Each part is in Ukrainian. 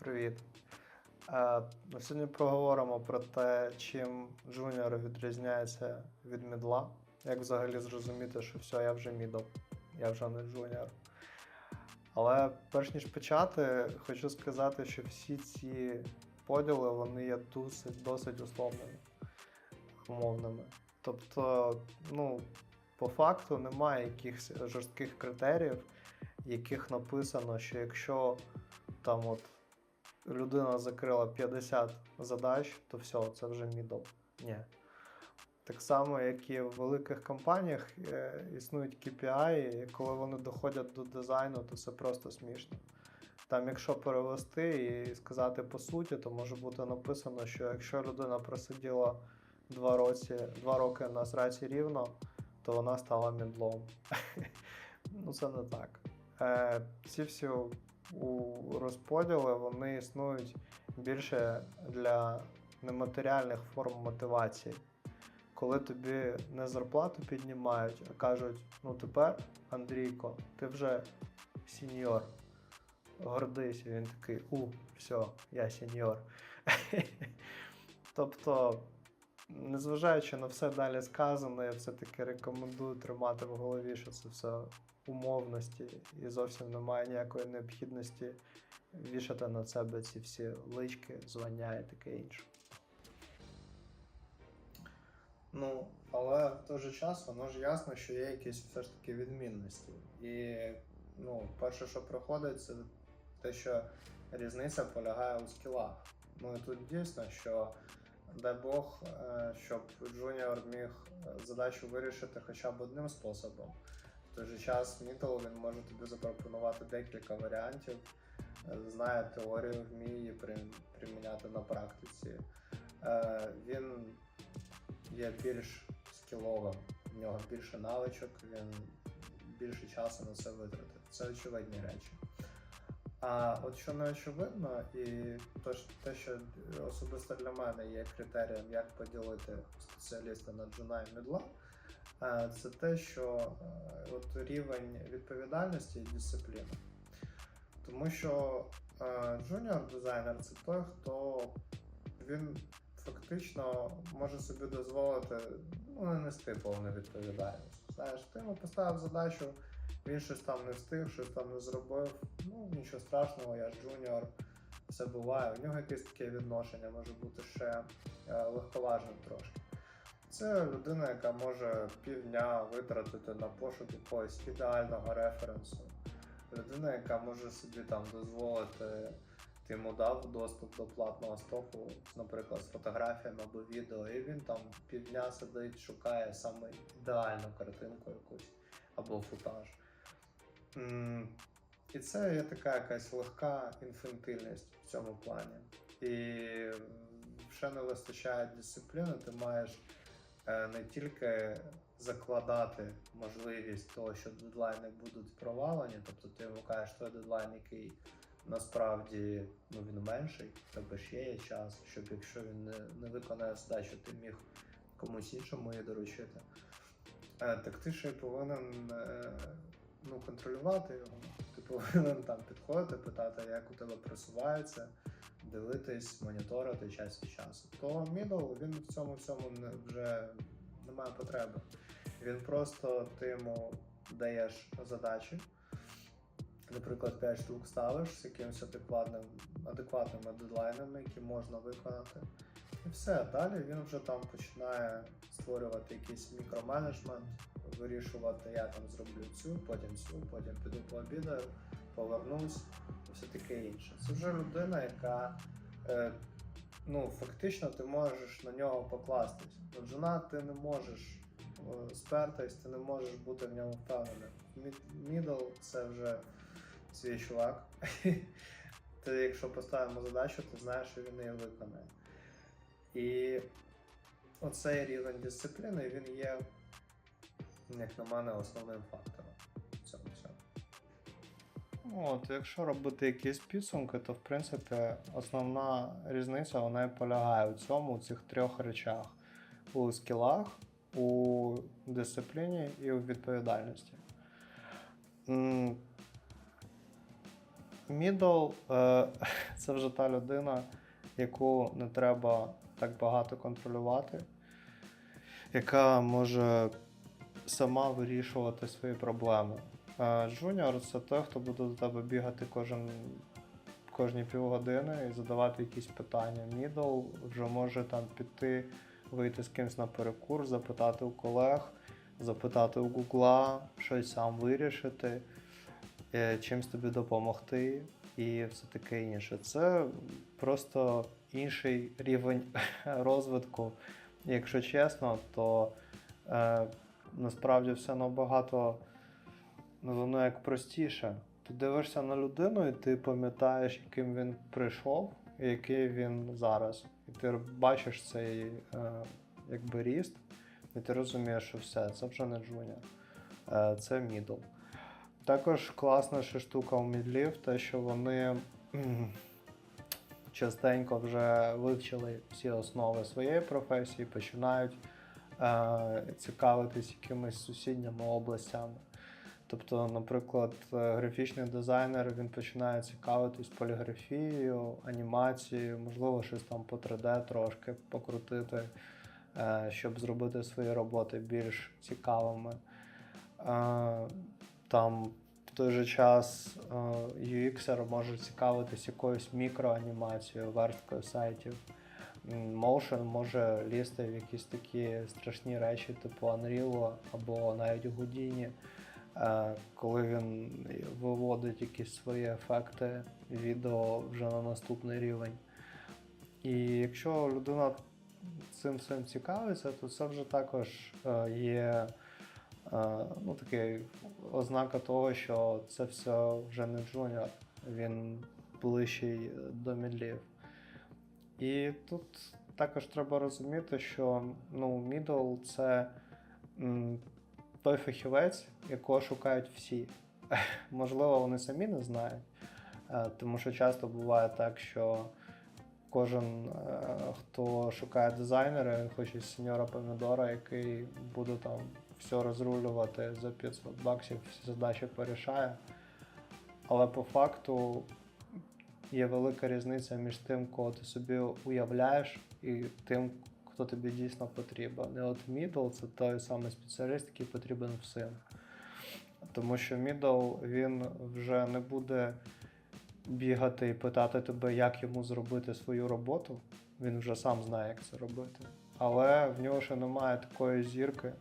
Привіт. Е, Ми сьогодні поговоримо про те, чим джуніор відрізняється від мідла. Як взагалі зрозуміти, що все, я вже мідл, я вже не джуніор. Але перш ніж почати, хочу сказати, що всі ці поділи вони є досить, досить условними, умовними. Тобто, ну, по факту немає якихось жорстких критеріїв, яких написано, що якщо там от людина закрила 50 задач, то все, це вже мідл. Ні. Так само, як і в великих компаніях е, існують KPI, і коли вони доходять до дизайну, то це просто смішно. Там, якщо перевести і сказати по суті, то може бути написано, що якщо людина просиділа 2 роки, 2 роки на сраці рівно, то вона стала мідлом. ну, це не так. Е, ці всі у розподіли вони існують більше для нематеріальних форм мотивації. Коли тобі не зарплату піднімають, а кажуть: ну тепер, Андрійко, ти вже сеньор. Гордися, він такий, у, все, я сеньор. тобто, незважаючи на все далі сказане, я все-таки рекомендую тримати в голові, що це все умовності і зовсім немає ніякої необхідності вішати на себе ці всі лички, звання і таке інше. Ну, але в той же час воно ж ясно, що є якісь все ж таки відмінності. І ну, перше, що приходить, це те, що різниця полягає у скілах. Ну і тут дійсно, що дай Бог, е, щоб джуніор міг е, задачу вирішити хоча б одним способом. Той же час Мітл він може тобі запропонувати декілька варіантів, е, знає теорію, вміє її приміняти на практиці. Е, Він є більш скіловим, в нього більше навичок, він більше часу на це витратив. Це очевидні речі. А от що не очевидно, і те, що особисто для мене є критерієм, як поділити спеціаліста на джуна і мідла, це те, що е, от рівень відповідальності і дисципліни. Тому що джуніор дизайнер це той, хто він фактично може собі дозволити ну, не нести повну відповідальність. Знаєш, ти йому поставив задачу, він щось там не встиг, щось там не зробив. Ну нічого страшного, я ж джуніор, все буває. У нього якесь таке відношення може бути ще е, легковажним трошки. Це людина, яка може півдня витратити на пошук якогось ідеального референсу. Людина, яка може собі там дозволити, ти йому дав доступ до платного стоку, наприклад, з фотографіями або відео, і він там півдня сидить, шукає саме ідеальну картинку якусь або футаж. І це є така якась легка інфантильність в цьому плані. І ще не вистачає дисципліни, ти маєш не тільки закладати можливість того, що дедлайни будуть провалені, тобто ти йому той дедлайн, який насправді ну, він менший, тебе ще є час, щоб якщо він не, не виконає задачу, ти міг комусь іншому її доручити. Е, так ти ще повинен е, ну, контролювати його. Ти повинен там підходити, питати, як у тебе просувається, дивитись, моніторити час від часу. То middle, він в цьому всьому вже не має потреби. Він просто ти йому даєш задачі. Наприклад, 5 штук ставиш з якимось адекватним, адекватними дедлайнами, які можна виконати. І все, далі він вже там починає створювати якийсь мікроменеджмент, вирішувати, я там зроблю цю, потім цю, потім піду пообідаю, повернусь все таке інше. Це вже людина, яка е, ну, фактично ти можеш на нього покластись. От жена ти не можеш е, спертись, ти не можеш бути в ньому впевненим. Мідл це вже свій чувак. Ти, якщо поставимо задачу, ти знаєш, що він її виконає. І оцей рівень дисципліни він є, як на мене, основним фактором. От, якщо робити якісь підсумки, то в принципі основна різниця вона і полягає у цьому, у цих трьох речах: у скілах, у дисципліні і у відповідальності. Мідл е, це вже та людина, яку не треба так багато контролювати, яка може сама вирішувати свої проблеми. Джуніор це той, хто буде до тебе бігати кожен, кожні півгодини і задавати якісь питання. Мідл вже може там піти, вийти з кимось на перекур, запитати у колег, запитати у Гугла, щось сам вирішити, е, чимсь тобі допомогти і все таке інше. Це просто інший рівень розвитку. Якщо чесно, то е, насправді все набагато ну, воно як простіше. Ти дивишся на людину, і ти пам'ятаєш, яким він прийшов, і який він зараз. І ти бачиш цей е, якби ріст, і ти розумієш, що все, це вже не джуніор, е, це мідл. Також класна ще штука у мідлів, те, що вони частенько вже вивчили всі основи своєї професії, починають е, цікавитись якимись сусідніми областями. Тобто, наприклад, е, графічний дизайнер він починає цікавитись поліграфією, анімацією, можливо, щось там по 3D трошки покрутити, е, щоб зробити свої роботи більш цікавими. Е, Там в той же час UX може цікавитись якоюсь мікроанімацією, версткою сайтів. Motion може лізти в якісь такі страшні речі, типу Unreal або навіть Houdini, коли він виводить якісь свої ефекти відео вже на наступний рівень. І якщо людина цим всім цікавиться, то це вже також е, є е, ну, такий ознака того, що це все вже не джуніор, він ближчий до мідлів. І тут також треба розуміти, що ну, мідл це той фахівець, якого шукають всі. Можливо, вони самі не знають, е, тому що часто буває так, що кожен, е, хто шукає дизайнера, він хоче сеньора помідора, який буде там все розрулювати за 500 баксів, всі задачі порішає. Але по факту є велика різниця між тим, кого ти собі уявляєш, і тим, хто тобі дійсно потрібен. І от middle це той самий спеціаліст, який потрібен всім. Тому що middle він вже не буде бігати і питати тебе, як йому зробити свою роботу. Він вже сам знає, як це робити. Але в нього ще немає такої зірки,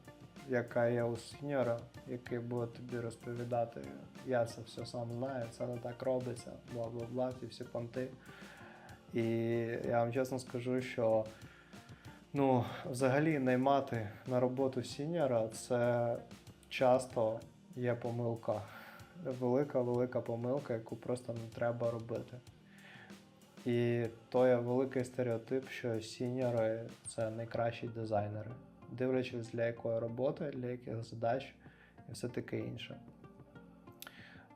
яка є у сіньора, який буде тобі розповідати, я це все сам знаю, це не так робиться, бла бла бла, ці всі понти. І я вам чесно скажу, що ну, взагалі наймати на роботу сіньора це часто є помилка. Велика, велика помилка, яку просто не треба робити. І то є великий стереотип, що сіньори це найкращі дизайнери, дивлячись для якої роботи, для яких задач і все таке інше.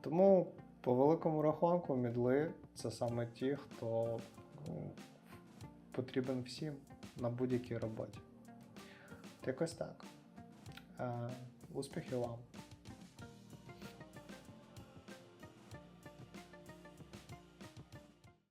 Тому, по великому рахунку, мідли це саме ті, хто ну, потрібен всім на будь-якій роботі. Якось так. Е, успіхів вам!